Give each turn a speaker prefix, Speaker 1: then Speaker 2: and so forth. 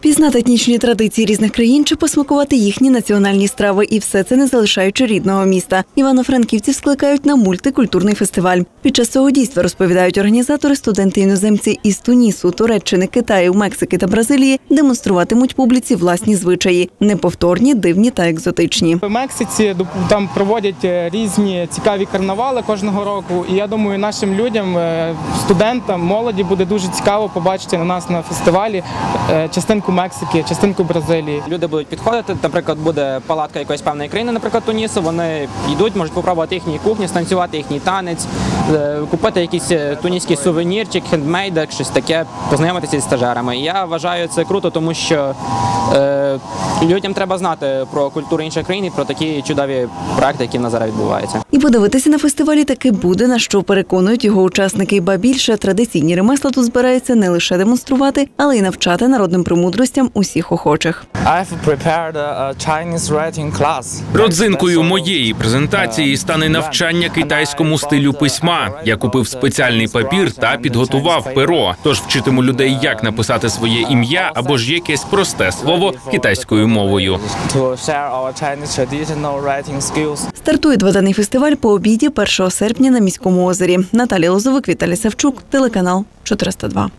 Speaker 1: Пізнати етнічні традиції різних країн чи посмакувати їхні національні страви, і все це не залишаючи рідного міста. Івано-франківців скликають на мультикультурний фестиваль. Під час цього дійства розповідають організатори, студенти-іноземці із Тунісу, Туреччини, Китаю, Мексики та Бразилії демонструватимуть публіці власні звичаї, неповторні, дивні та екзотичні.
Speaker 2: В Мексиці там проводять е, різні цікаві карнавали кожного року. І я думаю, нашим людям, е, студентам, молоді буде дуже цікаво побачити на нас на фестивалі е, частинку Мексики, частинку Бразилії.
Speaker 3: Люди будуть підходити, наприклад, буде палатка якоїсь певної країни, наприклад, Тунісу. Вони йдуть, можуть попробувати їхні кухні, станцювати їхній танець, е, купити якийсь е, туніський сувенірчик, хендмейдик, щось таке, познайомитися зі стажерами. І я вважаю це круто, тому що е, людям треба знати про культуру інших країн і про такі чудові проекти, які в нас зараз відбуваються.
Speaker 1: І подивитися на фестивалі таки буде на що переконують його учасники. Ба більше традиційні ремесла тут збираються не лише демонструвати, але й навчати народним премудростям усіх охочих.
Speaker 4: Родзинкою моєї презентації стане навчання китайському стилю письма. Я купив спеціальний папір та підготував перо. Тож вчитиму людей, як написати своє ім'я або ж якесь просте слово китайською мовою.
Speaker 1: Стартує дводенний фестиваль по обіді 1 серпня на міському озері. Наталія Лозовик, Віталій Савчук, телеканал 402.